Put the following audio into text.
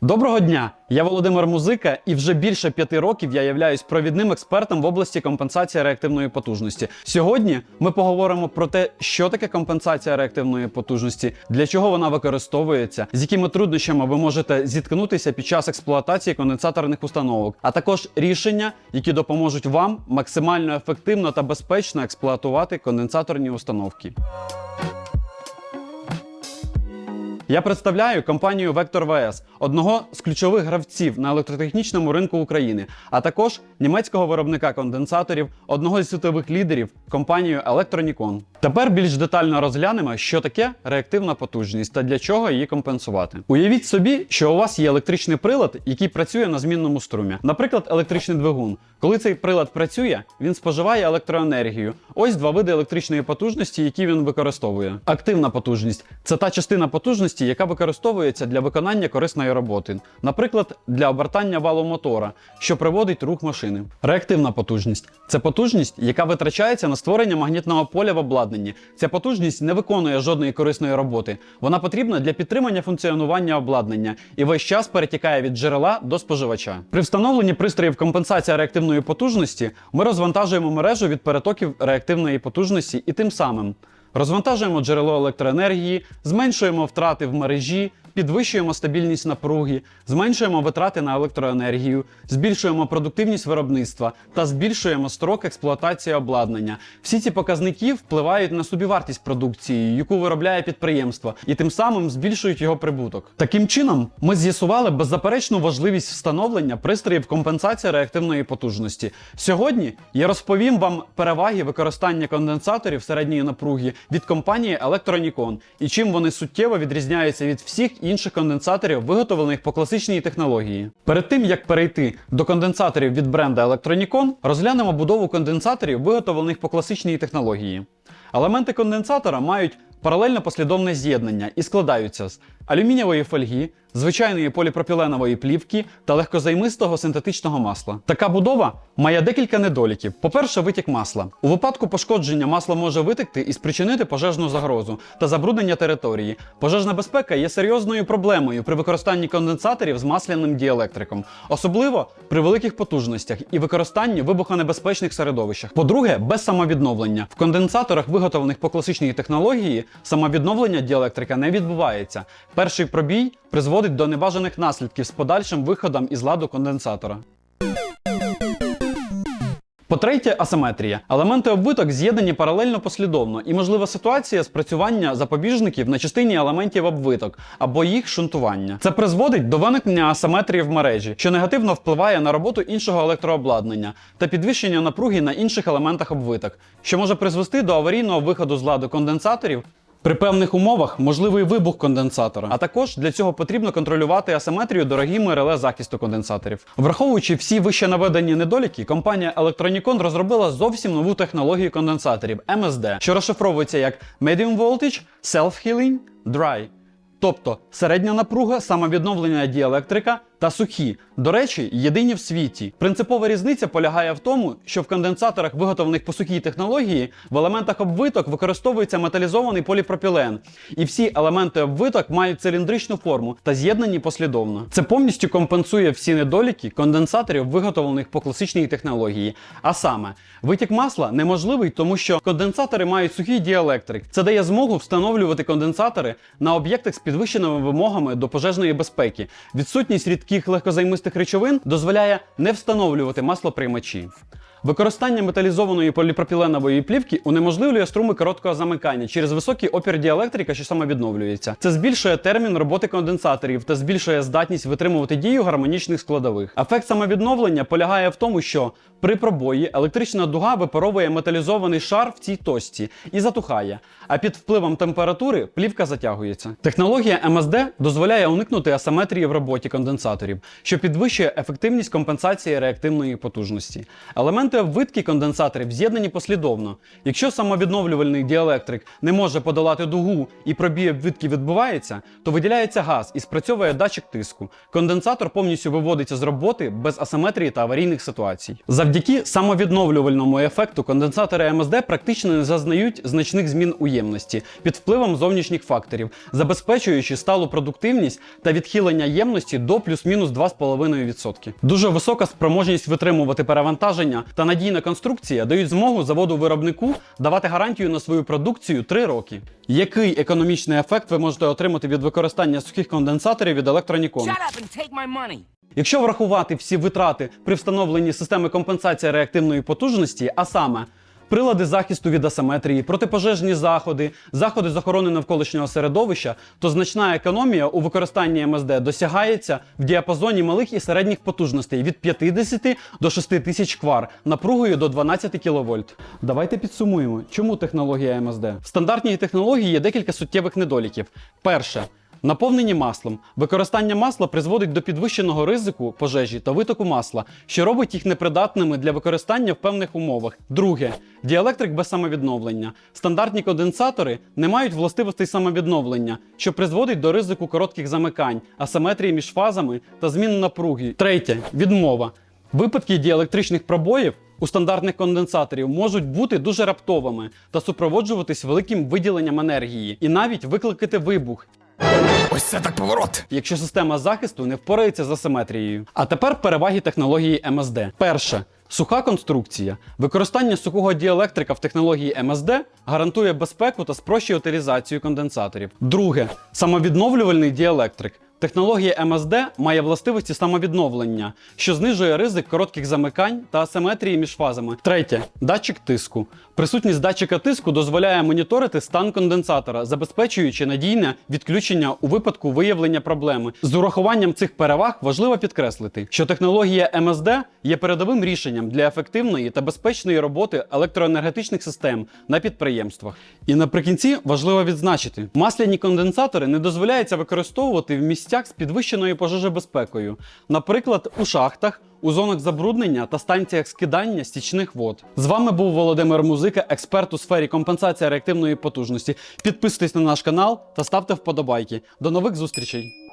Доброго дня! Я Володимир Музика, і вже більше п'яти років я являюсь провідним експертом в області компенсації реактивної потужності. Сьогодні ми поговоримо про те, що таке компенсація реактивної потужності, для чого вона використовується, з якими труднощами ви можете зіткнутися під час експлуатації конденсаторних установок, а також рішення, які допоможуть вам максимально ефективно та безпечно експлуатувати конденсаторні установки. Я представляю компанію Vector VS, одного з ключових гравців на електротехнічному ринку України, а також німецького виробника конденсаторів, одного з світових лідерів компанію Electronicon. Тепер більш детально розглянемо, що таке реактивна потужність та для чого її компенсувати. Уявіть собі, що у вас є електричний прилад, який працює на змінному струмі, наприклад, електричний двигун. Коли цей прилад працює, він споживає електроенергію. Ось два види електричної потужності, які він використовує. Активна потужність це та частина потужності, яка використовується для виконання корисної роботи, наприклад, для обертання валу мотора, що приводить рух машини. Реактивна потужність це потужність, яка витрачається на створення магнітного поля в обладнанні. Ця потужність не виконує жодної корисної роботи. Вона потрібна для підтримання функціонування обладнання і весь час перетікає від джерела до споживача. При встановленні пристроїв компенсація реактивної потужності ми розвантажуємо мережу від перетоків реактивної потужності і тим самим розвантажуємо джерело електроенергії, зменшуємо втрати в мережі, підвищуємо стабільність напруги, зменшуємо витрати на електроенергію, збільшуємо продуктивність виробництва та збільшуємо строк експлуатації обладнання. Всі ці показники впливають на собівартість продукції, яку виробляє підприємство, і тим самим збільшують його прибуток. Таким чином, ми з'ясували беззаперечну важливість встановлення пристроїв компенсації реактивної потужності. Сьогодні я розповім вам переваги використання конденсаторів середньої напруги від компанії Electronicon і чим вони суттєво відрізняються від всіх інших конденсаторів, виготовлених по класичній технології. Перед тим як перейти до конденсаторів від бренда Electronicon, розглянемо будову конденсаторів, виготовлених по класичній технології. Елементи конденсатора мають паралельно послідовне з'єднання і складаються з алюмінієвої фольги, звичайної поліпропіленової плівки та легкозаймистого синтетичного масла. Така будова має декілька недоліків. По-перше, витік масла. У випадку пошкодження масло може витекти і спричинити пожежну загрозу та забруднення території. Пожежна безпека є серйозною проблемою при використанні конденсаторів з масляним діелектриком, особливо при великих потужностях і використанні вибухонебезпечних середовищах. По-друге, без самовідновлення. В конденсаторах, виготовлених по класичній технології, самовідновлення діелектрика не відбувається. Перший пробій призводить до небажаних наслідків з подальшим виходом із ладу конденсатора. По-третє, асиметрія. Елементи обвиток з'єднані паралельно послідовно, і можлива ситуація спрацювання запобіжників на частині елементів обвиток або їх шунтування. Це призводить до виникнення асиметрії в мережі, що негативно впливає на роботу іншого електрообладнання та підвищення напруги на інших елементах обвиток, що може призвести до аварійного виходу з ладу конденсаторів. При певних умовах можливий вибух конденсатора, а також для цього потрібно контролювати асиметрію дорогими реле захисту конденсаторів. Враховуючи всі вище наведені недоліки, компанія Electronicon розробила зовсім нову технологію конденсаторів MSD, що розшифровується як Medium Voltage Self-Healing Dry. Тобто середня напруга, самовідновлення діелектрика та сухі. До речі, єдині в світі. Принципова різниця полягає в тому, що в конденсаторах, виготовлених по сухій технології, в елементах обвиток використовується металізований поліпропілен, і всі елементи обвиток мають циліндричну форму та з'єднані послідовно. Це повністю компенсує всі недоліки конденсаторів, виготовлених по класичній технології. А саме, витік масла неможливий, тому що конденсатори мають сухий діелектрик. Це дає змогу встановлювати конденсатори на об'єктах з підвищеними вимогами до пожежної безпеки. Відсутність рідких легкозаймистих речовин дозволяє не встановлювати маслоприймачі. Використання металізованої поліпропіленової плівки унеможливлює струми короткого замикання через високий опір діелектрика, що самовідновлюється. Це збільшує термін роботи конденсаторів та збільшує здатність витримувати дію гармонічних складових. Ефект самовідновлення полягає в тому, що при пробої електрична дуга випаровує металізований шар в цій точці і затухає, а під впливом температури плівка затягується. Технологія MSD дозволяє уникнути асиметрії в роботі конденсаторів, що підвищує ефективність компенсації реактивної потужності. Елементи елементи обвитки конденсаторів з'єднані послідовно. Якщо самовідновлювальний діелектрик не може подолати дугу і пробій обвитки відбувається, то виділяється газ і спрацьовує датчик тиску. Конденсатор повністю виводиться з роботи без асиметрії та аварійних ситуацій. Завдяки самовідновлювальному ефекту конденсатори МСД практично не зазнають значних змін у ємності під впливом зовнішніх факторів, забезпечуючи сталу продуктивність та відхилення ємності до плюс-мінус 2,5%. Дуже висока спроможність витримувати перевантаження та надійна конструкція дають змогу заводу-виробнику давати гарантію на свою продукцію 3 роки. Який економічний ефект ви можете отримати від використання сухих конденсаторів від money. Якщо врахувати всі витрати при встановленні системи компенсації реактивної потужності, а саме прилади захисту від асиметрії, протипожежні заходи, заходи з охорони навколишнього середовища, то значна економія у використанні МСД досягається в діапазоні малих і середніх потужностей від 50 до 6 тисяч квар напругою до 12 кВт. Давайте підсумуємо, чому технологія МСД. В стандартній технології є декілька суттєвих недоліків. Перше. Наповнені маслом. Використання масла призводить до підвищеного ризику пожежі та витоку масла, що робить їх непридатними для використання в певних умовах. Друге, діелектрик без самовідновлення. Стандартні конденсатори не мають властивостей самовідновлення, що призводить до ризику коротких замикань, асиметрії між фазами та змін напруги. Третє відмова. Випадки діелектричних пробоїв у стандартних конденсаторів можуть бути дуже раптовими та супроводжуватись великим виділенням енергії і навіть викликати вибух, Ось це так поворот. якщо система захисту не впорається з асиметрією. А тепер переваги технології МСД. Перше. Суха конструкція. Використання сухого діелектрика в технології МСД гарантує безпеку та спрощує утилізацію конденсаторів. Друге. Самовідновлювальний діелектрик. Технологія МСД має властивості самовідновлення, що знижує ризик коротких замикань та асиметрії між фазами. Третє датчик тиску. Присутність датчика тиску дозволяє моніторити стан конденсатора, забезпечуючи надійне відключення у випадку виявлення проблеми. З урахуванням цих переваг важливо підкреслити, що технологія МСД є передовим рішенням для ефективної та безпечної роботи електроенергетичних систем на підприємствах. І наприкінці важливо відзначити, масляні конденсатори не дозволяється використовувати в місцях з підвищеною пожежебезпекою, наприклад, у шахтах. У зонах забруднення та станціях скидання стічних вод. З вами був Володимир Музика, експерт у сфері компенсації реактивної потужності. Підписуйтесь на наш канал та ставте вподобайки. До нових зустрічей!